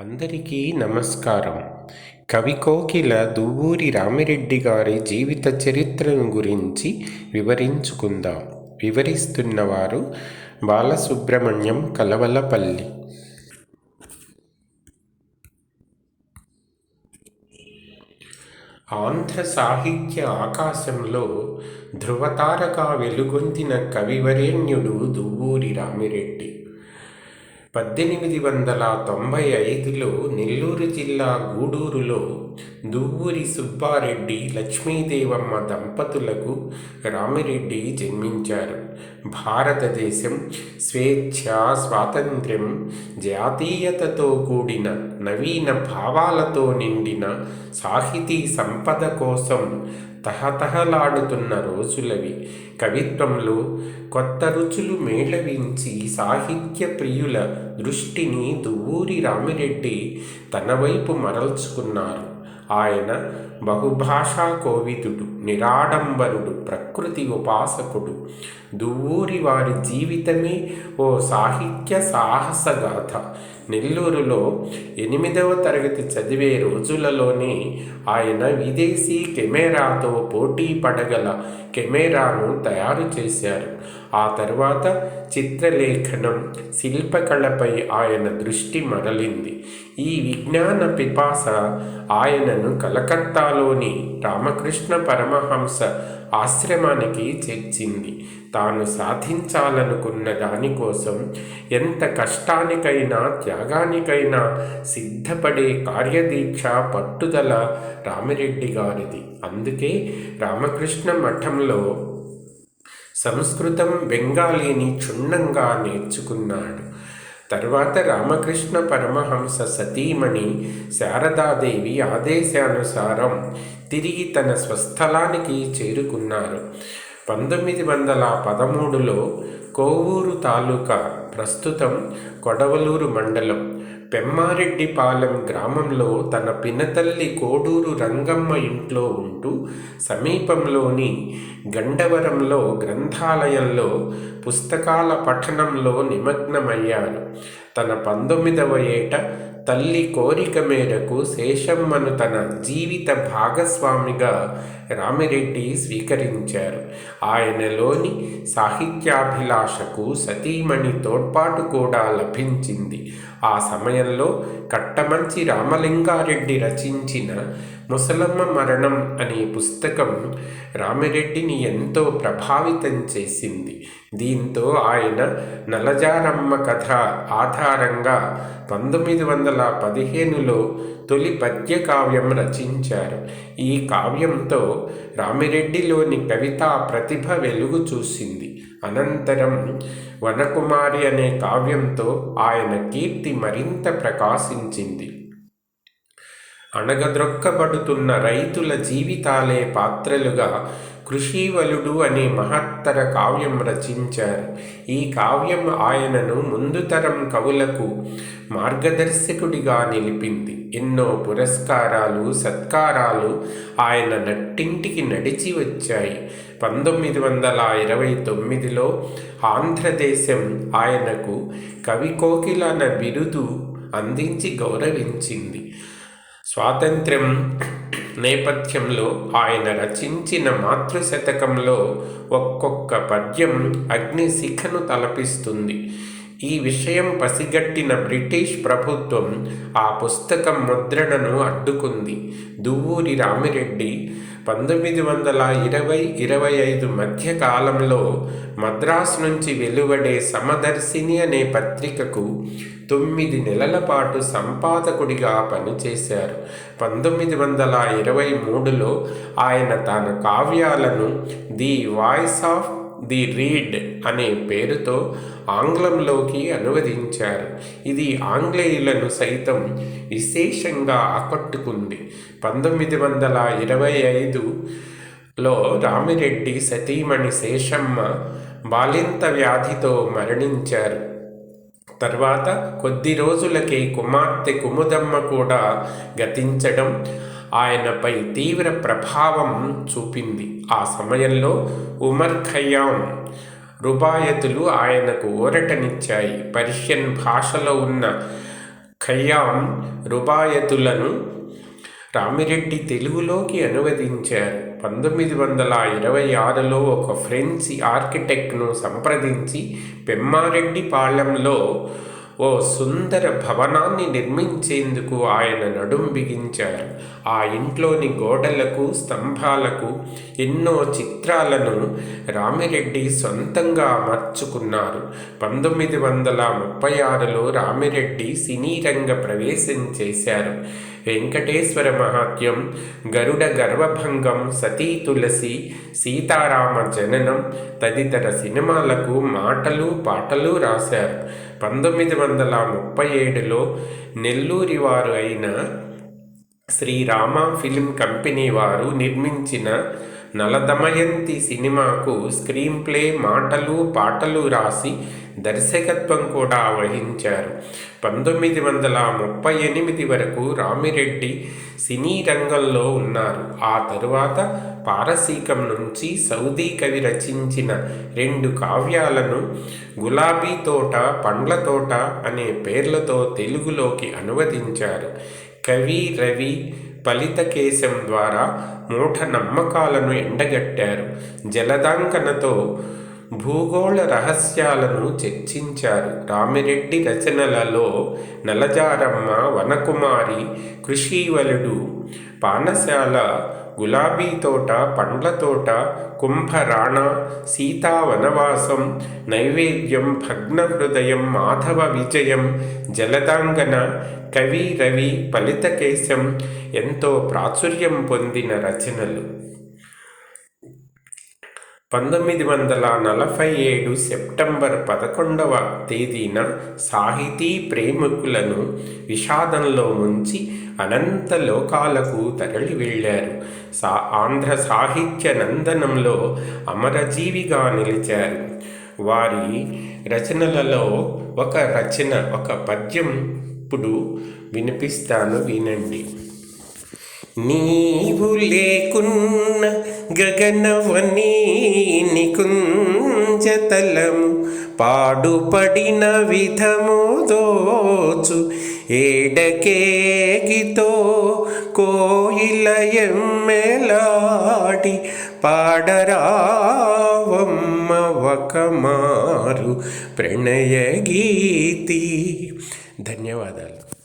అందరికీ నమస్కారం. కవి కోకిల దువ్వూరి రామిరెడ్డి గారి జీవిత చరిత్రను గురించి వివరించుకుందాం. వివరిస్తున్నవారు బాలసుబ్రహ్మణ్యం కలవలపల్లి. ఆంధ్ర సాహిత్య ఆకాశంలో ధృవతారగా వెలుగొందిన కవివరేణ్యుడు దువ్వూరి రామిరెడ్డి. పద్దెనిమిది వందల తొంభై ఐదులో నెల్లూరు జిల్లా గూడూరులో దువ్వూరి సుబ్బారెడ్డి లక్ష్మీదేవమ్మ దంపతులకు రామిరెడ్డి జన్మించారు. భారతదేశం స్వేచ్ఛ స్వాతంత్ర్యం జాతీయతతో కూడిన నవీన భావాలతో నిండిన సాహితీ సంపద కోసం తహతహలాడుతున్న రోజులవి. కవిత్వంలో కొత్త రుచులు మేళవించి సాహిత్య ప్రియుల దృష్టిని దువ్వూరి రామిరెడ్డి తన వైపు మరల్చుకున్నారు. ఆయన బహుభాషా కోవిదుడు నిరాడంబరుడు ప్రకృతి ఉపాసకుడు దువ్వూరి వారి జీవితమే ఓ సాహిత్య సాహసగాథ. నెల్లూరులో ఎనిమిదవ తరగతి చదివే రోజులలోనే ఆయన విదేశీ కెమెరాతో పోటీ పడగల కెమెరాను తయారు చేశారు. ఆ తర్వాత చిత్రలేఖనం శిల్పకళపై ఆయన దృష్టి మరలింది. ఈ విజ్ఞాన పిపాస ఆయనను కలకత్తాలోని రామకృష్ణ పరమహంస ఆశ్రమానికి చేర్చింది. తాను సాధించాలనుకున్న దానికోసం ఎంత కష్టానికైనా త్యాగానికైనా సిద్ధపడే కార్యదీక్ష పట్టుదల రామిరెడ్డి గారిది. అందుకే రామకృష్ణ మఠంలో సంస్కృతం బెంగాలీని క్షుణ్ణంగా నేర్చుకున్నాడు. తర్వాత రామకృష్ణ పరమహంస సతీమణి శారదాదేవి ఆదేశానుసారం తిరిగి తన స్వస్థలానికి చేరుకున్నారు. పంతొమ్మిది వందల పదమూడులో కోవూరు తాలూకా ప్రస్తుతం కొడవలూరు మండలం పెమ్మారెడ్డిపాలెం గ్రామంలో తన పినతల్లి కోడూరు రంగమ్మ ఇంట్లో ఉంటూ సమీపంలోని గండవరంలో గ్రంథాలయంలో పుస్తకాల పఠనంలో నిమగ్నమయ్యారు. తన పంతొమ్మిదవ ఏట తల్లి కోరిక మేరకు శేషమ్మను తన జీవిత భాగస్వామిగా రామిరెడ్డి స్వీకరించారు. ఆయనలోని సాహిత్యాభిలాషకు సతీమణి తోడ్పాటు కూడా లభించింది. ఆ సమయంలో కట్టమంచి రామలింగారెడ్డి రచించిన ముసలమ్మ మరణం అనే పుస్తకం రామిరెడ్డిని ఎంతో ప్రభావితం చేసింది. దీంతో ఆయన నలజారమ్మ కథ ఆధారంగా పంతొమ్మిది వందల పదిహేనులో తొలి పద్య కావ్యం రచించారు. ఈ కావ్యంతో రామిరెడ్డిలోని కవితా ప్రతిభ వెలుగు చూసింది. అనంతరం వనకుమారి అనే కావ్యంతో ఆయన కీర్తి మరింత ప్రకాశించింది. అణగద్రొక్కబడుతున్న రైతుల జీవితాలే పాత్రలుగా కృషీవలుడు అనే మహత్తర కావ్యం రచించారు. ఈ కావ్యం ఆయనను ముందుతరం కవులకు మార్గదర్శకుడిగా నిలిపింది. ఎన్నో పురస్కారాలు సత్కారాలు ఆయన నట్టింటికి నడిచి వచ్చాయి. పంతొమ్మిది వందల ఇరవై తొమ్మిదిలో ఆంధ్రదేశం ఆయనకు కవి కోకిలన బిరుదు అందించి గౌరవించింది. స్వాతంత్ర్యం నేపథ్యంలో ఆయన రచించిన మాతృశతకంలో ఒక్కొక్క పద్యం అగ్నిశిఖను తలపిస్తుంది. ఈ విషయం పసిగట్టిన బ్రిటిష్ ప్రభుత్వం ఆ పుస్తకం ముద్రణను అడ్డుకుంది. దువ్వూరి రామిరెడ్డి పంతొమ్మిది వందల ఇరవై ఇరవై ఐదు మధ్య కాలంలో మద్రాసు నుంచి వెలువడే సమదర్శిని అనే పత్రికకు తొమ్మిది నెలల పాటు సంపాదకుడిగా పనిచేశారు. పంతొమ్మిది వందల ఇరవై మూడులో ఆయన తన కావ్యాలను the voice of the reed అనే పేరుతో ఆంగ్లంలోకి అనువదించారు. ఇది ఆంగ్లేయులను సైతం విశేషంగా ఆకట్టుకుంది. పంతొమ్మిది వందల ఇరవై ఐదులో రామిరెడ్డి సతీమణి శేషమ్మ బాలింత వ్యాధితో మరణించారు. తర్వాత కొద్ది రోజులకే కుమార్తె కుముదమ్మ కూడా గతించడం ఆయనపై తీవ్ర ప్రభావం చూపింది. ఆ సమయంలో ఉమర్ ఖయ్యాం రుబాయతులు ఆయనకు ఊరటనిచ్చాయి. పర్షియన్ భాషలో ఉన్న ఖయ్యాం రుబాయతులను రామిరెడ్డి తెలుగులోకి అనువదించారు. పంతొమ్మిది వందల ఇరవై ఆరులో ఒక ఫ్రెంచ్ ఆర్కిటెక్ట్ను సంప్రదించి పెమ్మారెడ్డి పాళెంలో ఓ సుందర భవనాన్ని నిర్మించేందుకు ఆయన నడుం బిగించారు. ఆ ఇంట్లోని గోడలకు స్తంభాలకు ఎన్నో చిత్రాలను రామిరెడ్డి సొంతంగా అమర్చుకున్నారు. పంతొమ్మిది వందల ముప్పై ఆరులో రామిరెడ్డి సినీ రంగ ప్రవేశం చేశారు. వెంకటేశ్వర మహాత్యం గరుడ గర్వభంగం సతీ తులసి సీతారామ జననం తదితర సినిమాలకు మాటలు పాటలు రాశారు. పంతొమ్మిది వందల ముప్పై ఏడులో నెల్లూరి వారు అయిన శ్రీరామ ఫిలిం కంపెనీ వారు నిర్మించిన నలదమయంతి సినిమాకు స్క్రీన్ ప్లే మాటలు పాటలు రాసి దర్శకత్వం కూడా వహించారు. పంతొమ్మిది వందల ముప్పై ఎనిమిది వరకు రామిరెడ్డి సినీ రంగంలో ఉన్నారు. ఆ తరువాత పారసీకం నుంచి సౌదీ కవి రచించిన రెండు కావ్యాలను గులాబీ తోట పండ్ల తోట అనే పేర్లతో తెలుగులోకి అనువదించారు. కవి రవి ఫలితకేశం ద్వారా మూఢ నమ్మకాలను ఎండగట్టారు. జలదాంకనతో భూగోళ రహస్యాలను చర్చించారు. రామిరెడ్డి రచనలలో నలజారమ్మ వనకుమారి కృషీవలుడు పానశాల గులాబీ తోట పండ్ల తోట కుంభరాణ సీతా వనవాసం నైవేద్యం భగ్న హృదయం మాధవ విజయం జలదాంగన కవి రవి ఫలితకేశం ఎంతో ప్రాచుర్యం పొందిన రచనలు. పంతొమ్మిది వందల నలభై ఏడు సెప్టెంబర్ పదకొండవ తేదీన సాహితీ ప్రేమికులను విషాదంలో ముంచి అనంత లోకాలకు తరలి వెళ్ళారు. సా ఆంధ్ర సాహిత్య నందనంలో అమరజీవిగా నిలిచారు. వారి రచనలలో ఒక రచన ఒక పద్యం ఇప్పుడు వినిపిస్తాను వినండి. నీవు లేకున్న గగనవని నికుంజతలము పాడుపడిన విధము దోచు ఏడకేగితో కోయిలయమ్మెలాడి పాడరావమ్మ ఒకమారు ప్రణయ గీతి ధన్యవాదాలు.